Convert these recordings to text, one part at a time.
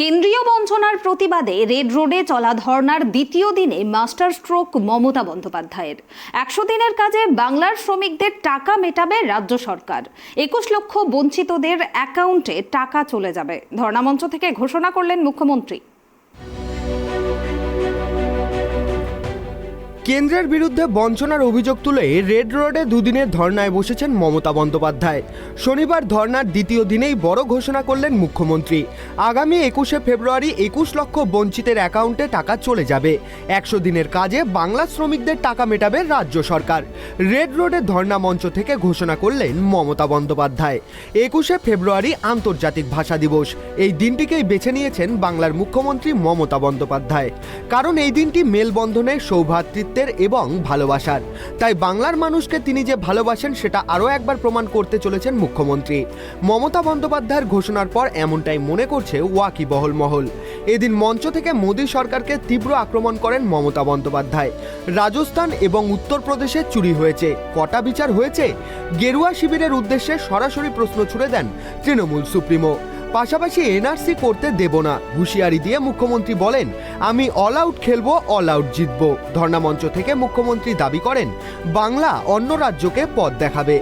কেন্দ্রীয় বঞ্চনার প্রতিবাদে রেড রোডে চলা ধর্নার দ্বিতীয় দিনে মাস্টার স্ট্রোক মমতা বন্দ্যোপাধ্যায়ের। একশো দিনের কাজে বাংলার শ্রমিকদের টাকা মেটাবে রাজ্য সরকার। একুশ লক্ষ বঞ্চিতদের অ্যাকাউন্টে টাকা চলে যাবে। ধর্নামঞ্চ থেকে ঘোষণা করলেন মুখ্যমন্ত্রী। কেন্দ্রের বিরুদ্ধে বঞ্চনার অভিযোগ তুলে রেড রোডে দুদিনের ধর্নায় বসেছেন মমতা বন্দ্যোপাধ্যায়। শনিবার ধর্নার দ্বিতীয় দিনেই বড় ঘোষণা করলেন মুখ্যমন্ত্রী। আগামী একুশে ফেব্রুয়ারি একুশ লক্ষ বঞ্চিতের অ্যাকাউন্টে টাকা চলে যাবে। একশো দিনের কাজে বাংলা শ্রমিকদের টাকা মেটাবে রাজ্য সরকার। রেড রোডে ধর্না মঞ্চ থেকে ঘোষণা করলেন মমতা বন্দ্যোপাধ্যায়। একুশে ফেব্রুয়ারি আন্তর্জাতিক ভাষা দিবস। এই দিনটিকেই বেছে নিয়েছেন বাংলার মুখ্যমন্ত্রী মমতা বন্দ্যোপাধ্যায়। কারণ এই দিনটি মেলবন্ধনের সৌভ্রাতৃত্বের এবং ভালোবাসার। তাই বাংলার মানুষকে তিনি যে ভালোবাসেন সেটা আরও একবার প্রমাণ করতে চলেছেন মুখ্যমন্ত্রী। মমতা বন্দ্যোপাধ্যায়ের ঘোষণার পর এমনটাই মনে করছে ওয়াকিবহল মহল এদিন মঞ্চ থেকে মোদী সরকারকে তীব্র আক্রমণ করেন মমতা বন্দ্যোপাধ্যায়। রাজস্থান এবং উত্তরপ্রদেশে চুরি হয়েছে। কটা বিচার হয়েছে? গেরুয়া শিবিরের উদ্দেশ্যে সরাসরি প্রশ্ন ছুড়ে দেন তৃণমূল সুপ্রিমো। পাশাপাশি এনআরসি করতে দেব না। হুঁশিয়ারি দিয়ে মুখ্যমন্ত্রী বলেন, আমি অল আউট খেলব অল আউট জিতবো। ধর্নামঞ্চ থেকে মুখ্যমন্ত্রী দাবি করেন, বাংলা অন্য রাজ্যকে পথ দেখাবে।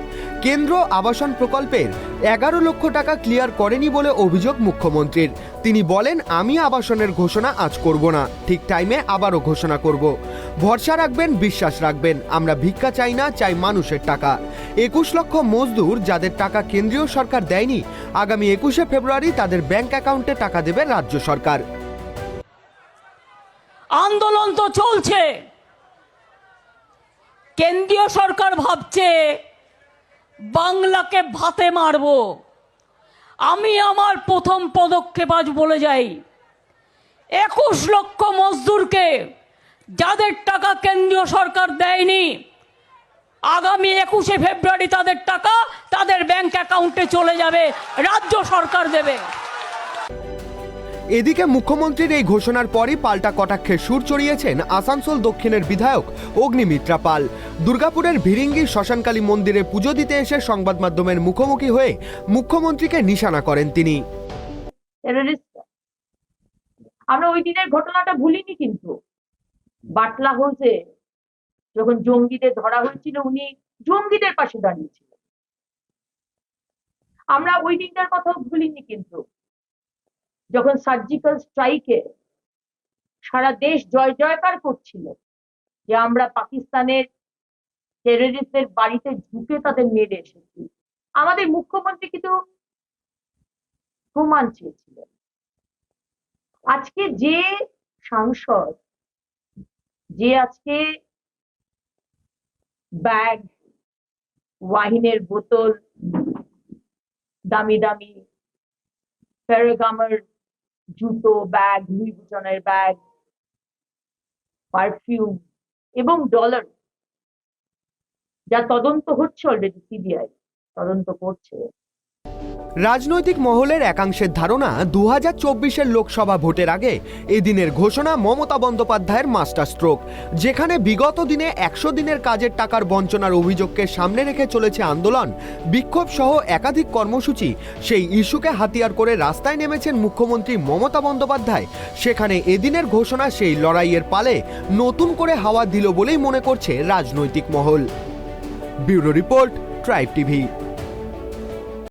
কেন্দ্র আবাসন প্রকল্পের এগারো লক্ষ টাকা ক্লিয়ার করেনি বলে অভিযোগ মুখ্যমন্ত্রীর। তিনি বলেন, আমি আবাসনের ঘোষণা আজ করব না, ঠিক টাইমে আবারও ঘোষণা করব। ভরসা রাখবেন, বিশ্বাস রাখবেন, আমরা ভিক্ষা চাই না, চাই মানুষের টাকা। একুশ লক্ষ মজদুর যাদের টাকা কেন্দ্রীয় সরকার দেয়নি, আগামী একুশে ফেব্রুয়ারি তাদের ব্যাংক অ্যাকাউন্টে টাকা দেবে রাজ্য সরকার। আন্দোলন তো চলছে। কেন্দ্রীয় সরকার ভাবছে, বাংলাকে ভাতে মারব। আমি আমার প্রথম পদক্ষেপ আজ বলে যাই, একুশ লক্ষ মজদুরকে যাদের টাকা কেন্দ্রীয় সরকার দেয়নি আগামী একুশে ফেব্রুয়ারি তাদের টাকা তাদের ব্যাংক অ্যাকাউন্টে চলে যাবে রাজ্য সরকার দেবে। এদিকে মুখ্যমন্ত্রীর এই ঘোষণার পরই পাল্টা কটাক্ষের সুর চড়িয়েছেন আসানসোল দক্ষিণের বিধায়ক অগ্নিমিত্রা পাল। দুর্গাপুরের ভিরিঙ্গি শ্মশানকালী মন্দিরে পুজো দিতে এসে সংবাদ মাধ্যমের মুখোমুখি হয়ে মুখ্যমন্ত্রীকে নিশানা করেন তিনি। আমরা ওই দিনের ঘটনাটা ভুলিনি কিন্তু। বাটলা হাউসে যখন জঙ্গিদের ধরা হয়েছিল, উনি জঙ্গিদের পাশে দাঁড়িয়েছিলেন। আমরা ওই দিনটার কথাও ভুলিনি কিন্তু। যখন সার্জিক্যাল স্ট্রাইকে সারা দেশ জয় জয়কার করছিল যে আমরা পাকিস্তানের টেররিস্টদের বাড়িতে ঢুকে তাদের মেরে এসেছি। আমাদের মুখ্যমন্ত্রী কিন্তু প্রমাণ চেয়েছিলেন। আজকে যে সাংসদ, যে আজকে ব্যাগ, ওয়াহিনের বোতল, দামি দামি ফেরোগামের জুতো, ব্যাগ লুই ব্যাগ পারফিউম এবং ডলার যা তদন্ত হচ্ছে অলরেডি সিবিআই তদন্ত করছে। রাজনৈতিক মহলের একাংশের ধারণা দু হাজার চব্বিশের লোকসভা ভোটের আগে এদিনের ঘোষণা মমতা বন্দ্যোপাধ্যায়ের মাস্টার স্ট্রোক, যেখানে বিগত দিনে একশো দিনের কাজের টাকার বঞ্চনার অভিযোগকে সামনে রেখে চলেছে আন্দোলন, বিক্ষোভ সহ একাধিক কর্মসূচি, সেই ইস্যুকে হাতিয়ার করে রাস্তায় নেমেছেন মুখ্যমন্ত্রী মমতা বন্দ্যোপাধ্যায়। সেখানে এদিনের ঘোষণা সেই লড়াইয়ের পালে নতুন করে হাওয়া দিল বলেই মনে করছে রাজনৈতিক মহল। Bureau report, tribe TV.